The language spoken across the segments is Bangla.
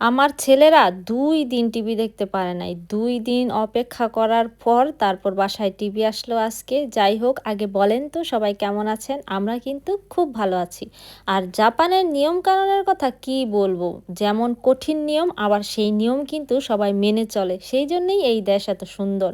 আমার ছেলেরা দুই দিন টিভি দেখতে পারে নাই। দুই দিন অপেক্ষা করার পর তারপর বাসায় টিভি আসলো আজকে। যাই হোক, আগে বলেন তো সবাই কেমন আছেন? আমরা কিন্তু খুব ভালো আছি। আর জাপানের নিয়ম কানুনের কথা কি বলব? যেমন কঠিন নিয়ম, আবার সেই নিয়ম কিন্তু সবাই মেনে চলে। সেই জন্যেই এই দেশ এত সুন্দর।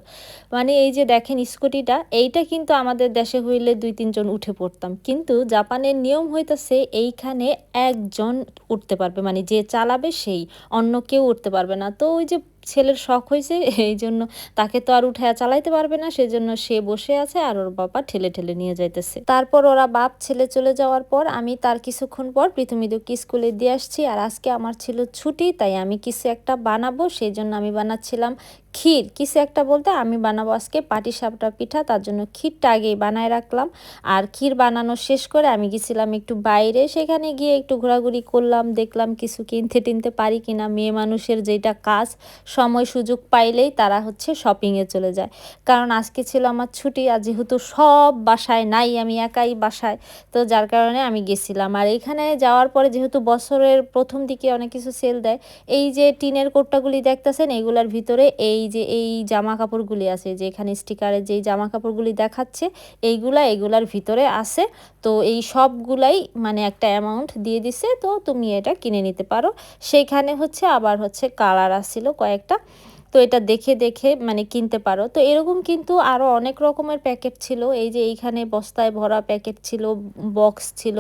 মানে এই যে দেখেন স্কুটিটা, এইটা কিন্তু আমাদের দেশে হইলে দুই তিনজন উঠে পড়তাম। কিন্তু জাপানের নিয়ম হইতেছে, এইখানে একজন উঠতে পারবে। মানে যে চালাবে সেই। অন্য কেউ উঠতে পারবে না। তো ওই যে ছেলের শখ হয়েছে, এই জন্য তাকে তো আর উঠে চালাইতে পারবে না, সেজন্য সে বসে আছে আর ওর বাবা ঠেলে ঠেলে নিয়ে যাইতেছে। তারপর ওরা বাপ ছেলে চলে যাওয়ার পর আমি তার কিছুক্ষণ পর পৃথিবীদুকে স্কুলে দিয়ে আসছি, আর আজকে আমার ছিল ছুটি, তাই আমি কিছু একটা বানাবো সেই জন্য আমি বানাচ্ছিলাম ক্ষীর। কিছু একটা বলতে আমি বানাবো আজকে পাটি সাপটা পিঠা, তার জন্য ক্ষীরটা আগেই বানায় রাখলাম। আর ক্ষীর বানানো শেষ করে আমি গেছিলাম একটু বাইরে, সেখানে গিয়ে একটু ঘোরাঘুরি করলাম, দেখলাম কিছু কিনতে টিনতে পারি কিনা, মেয়ে মানুষের যেটা কাজ সময় সুযোগ পাইলেই তারা হচ্ছে শপিংয়ে চলে যায়। কারণ আজকে ছিল আমার ছুটি, আর যেহেতু সব বাসায় নাই, আমি একাই বাসায়, তো যার কারণে আমি গেছিলাম। আর এখানে যাওয়ার পরে যেহেতু বছরের প্রথম দিকে অনেক কিছু সেল দেয়, এই যে টিনের কোট্টাগুলি দেখতেছেন এইগুলার ভিতরে এই যে এই জামা কাপড়গুলি আছে, যে এখানে স্টিকারে যেই জামা কাপড়গুলি দেখাচ্ছে, এইগুলা, এগুলার ভিতরে আছে। তো এই সবগুলাই মানে একটা অ্যামাউন্ট দিয়ে দিছে, তো তুমি এটা কিনে নিতে পারো। সেইখানে হচ্ছে আবার হচ্ছে কালার আসছিল কয়েকটা তো এটা দেখে দেখে মানে কিনতে পারো। তো এরকম কিন্তু আরও অনেক রকমের প্যাকেট ছিল। এই যে এইখানে বস্তায় ভরা প্যাকেট ছিল, বক্স ছিল।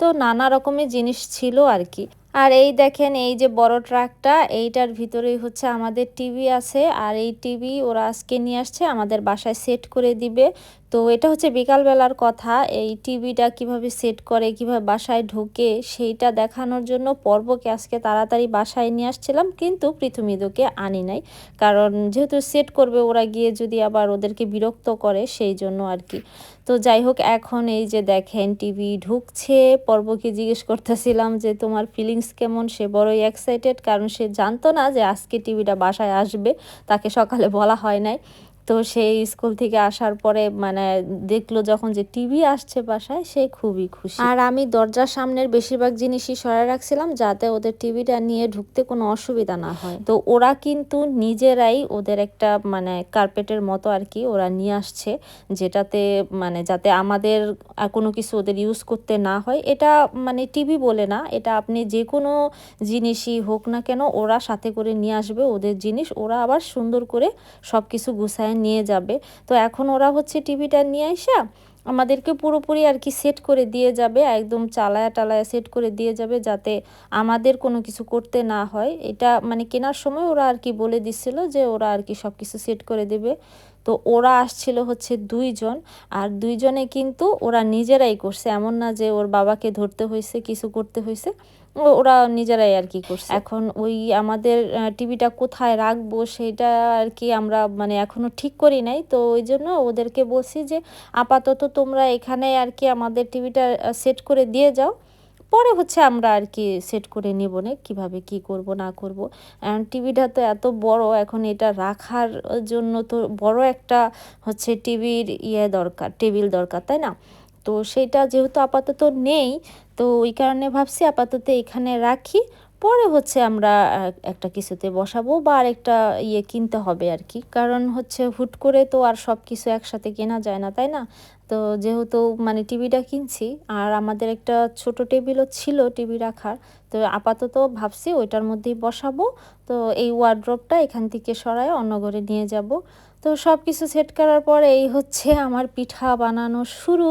তো নানা রকমের জিনিস ছিল আর কি। আর এই দেখেন, এই যে বড় ট্রাকটা, এইটার ভিতরেই হচ্ছে আমাদের টিভি আছে। আর এই টিভি ওরা আজকে নিয়ে আসছে, আমাদের বাসায় সেট করে দিবে। তো এটা হচ্ছে বিকালবেলার কথা। এই টিভিটা কীভাবে সেট করে, কীভাবে বাসায় ঢোকে, সেইটা দেখানোর জন্য পর্বকে আজকে তাড়াতাড়ি বাসায় নিয়ে আসছিলাম, কিন্তু পৃথুমিদুকে আনি নাই। কারণ যেহেতু সেট করবে, ওরা গিয়ে যদি আবার ওদেরকে বিরক্ত করে, সেই জন্য আর কি। তো যাই হোক, এখন এই যে দেখেন, টিভি ঢুকছে। পর্বকে জিজ্ঞেস করতেছিলাম যে, তোমার ফিলিংস কেমন? সে বড়ই এক্সাইটেড কারণ সে জানতো না যে আজকে টিভিটা বাসায় আসবে। তাকে সকালে বলা হয় নাই। তো সেই স্কুল থেকে আসার পরে মানে দেখল যখন যে টিভি আসছে বাসায় সে খুবই খুশি। আর আমি দরজার সামনের বেশিরভাগ জিনিসই সরাই রাখছিলাম যাতে ওদের টিভিটা নিয়ে ঢুকতে কোনো অসুবিধা না হয়। তো ওরা কিন্তু নিজেরাই ওদের একটা মানে কার্পেটের মতো আর কি ওরা নিয়ে আসছে যেটাতে মানে যাতে আমাদের কোনো কিছু ওদের ইউজ করতে না হয়। এটা মানে টিভি বলে না এটা আপনি যে কোনো জিনিসই হোক না কেন ওরা সাথে করে নিয়ে আসবে ওদের জিনিস। ওরা আবার সুন্দর করে সব কিছু গুছায় নিয়ে যাবে। তো এখন ওরা হচ্ছে টিভিটা নিয়ে আসা, আমাদেরকে পুরোপুরি আর কি সেট করে দিয়ে যাবে, একদম চালায়া টালায়া সেট করে দিয়ে যাবে যাতে আমাদের কোনো কিছু করতে না হয়। এটা মানে কেনার সময় ওরা আর কি বলে দিচ্ছিল যে ওরা আর কি সব কিছু সেট করে দেবে। তো ওরা আসছিল হচ্ছে দুইজন, আর দুইজনে কিন্তু ওরা নিজেরাই করছে। এমন না যে ওর বাবাকে ধরতে হয়েছে, কিছু করতে হয়েছে। ওরা নিজেরাই আর কি করছে। এখন ওই আমাদের টিভিটা কোথায় রাখব সেটা আর কি আমরা মানে এখনও ঠিক করি নাই। তো ওই জন্য ওদেরকে বলছি যে, আপাতত তোমরা এখানে আর কি আমাদের টিভিটা সেট করে দিয়ে যাও। পরে হচ্ছে আমরা আর কি সেট করে নেব না, কীভাবে কি করব, না করব। টিভিটা তো এত বড়, এখন এটা রাখার জন্য তো বড় একটা হচ্ছে টিভির ইয়ে দরকার, টেবিল দরকার, তাই না? তো সেটা যেহেতু আপাতত নেই, তো ওই কারণে ভাবছি আপাতত এখানে রাখি। পরে হচ্ছে আমরা একটা কিছুতে বসাবো বা আরেকটা ইয়ে কিনতে হবে আর কি। কারণ হচ্ছে হুট করে তো আর সব কিছু একসাথে কেনা যায় না, তাই না? তো যেহেতু মানে টিভিটা কিনছি, আর আমাদের একটা ছোট টেবিলও ছিল টিভি রাখার, তো আপাতত ভাবছি ওইটার মধ্যেই বসাবো। তো এই ওয়ার্ড্রপটা এখান থেকে সরায় অন্য ঘরে নিয়ে যাব। তো সব কিছু সেট করার পরে এই হচ্ছে আমার পিঠা বানানো শুরু।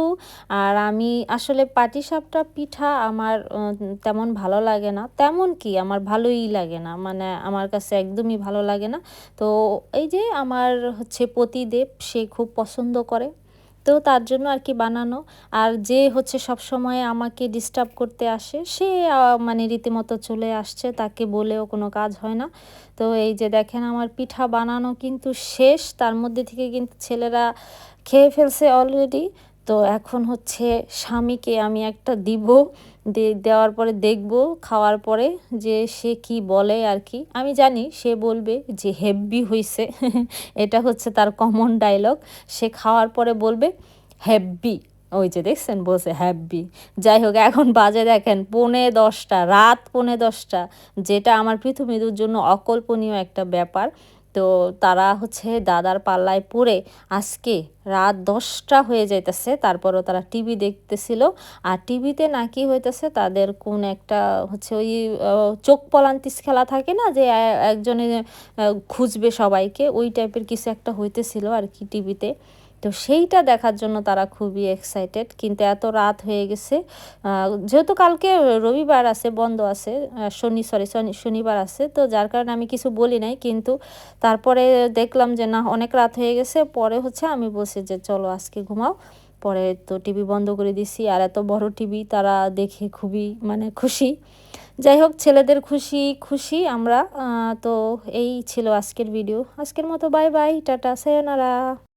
আর আমি আসলে পাটিসাপটা পিঠা আমার তেমন ভালো লাগে না। তেমন কি, আমার ভালোই লাগে না। মানে আমার কাছে একদমই ভালো লাগে না। তো এই যে আমার হচ্ছে পতিদেব, সে খুব পছন্দ করে। তো তার জন্য আর কি বানানো। আর যে হচ্ছে সব সময় আমাকে ডিস্টার্ব করতে আসে, সে মানে রীতিমতো চলে আসছে, তাকে বলেও কোনো কাজ হয় না। তো এই যে দেখেন আমার পিঠা বানানো কিন্তু শেষ, তার মধ্যে থেকে কিন্তু ছেলেরা খেয়ে ফেলছে অলরেডি তো এখন হচ্ছে স্বামীকে আমি একটা দিব দেওয়ার পরে দেখব, খাওয়ার পরে যে সে কি বলে আর কি। আমি জানি সে বলবে যে হেভি হয়েছে এটা হচ্ছে তার কমন ডায়লগ সে খাওয়ার পরে বলবে হেভি ওই যে দেখছেন বসে হ্যাপি যাই হোক, এখন বাজে দেখেন পৌনে দশটা, রাত পৌনে দশটা, যেটা আমার পৃথিবীর জন্য অকল্পনীয় একটা ব্যাপার। তো তারা হচ্ছে দাদার পাল্লায় পড়ে আজকে রাত দশটা হয়ে যাইতেছে। তারপরও তারা টিভি দেখতেছিল। আর টিভিতে নাকি হইতেছে তাদের কোন একটা হচ্ছে ওই চোখ পলান্তিস খেলা থাকে না যে একজনে খুঁজবে সবাইকে, ওই টাইপের কিছু একটা হইতেছিল আর কি টিভিতে। তো সেইটা দেখার জন্য তারা খুবই এক্সাইটেড কিন্তু এত রাত হয়ে গেছে। যেহেতু কালকে রবিবার আছে, বন্ধ আছে শনি সরি শনিবার আছে, তো যার কারণে আমি কিছু বলি নাই, কিন্তু তারপরে দেখলাম যে না, অনেক রাত হয়ে গেছে। পরে হচ্ছে আমি বলছি যে চলো আজকে ঘুমাও। পরে তো টিভি বন্ধ করে দিছি, আর এত বড় টিভি তারা দেখে খুবই মানে খুশি। যাই হোক, ছেলেদের খুশি খুশি আমরা। তো এই ছিল আজকের ভিডিও আজকের মতো বাই বাই টাটা সেনারা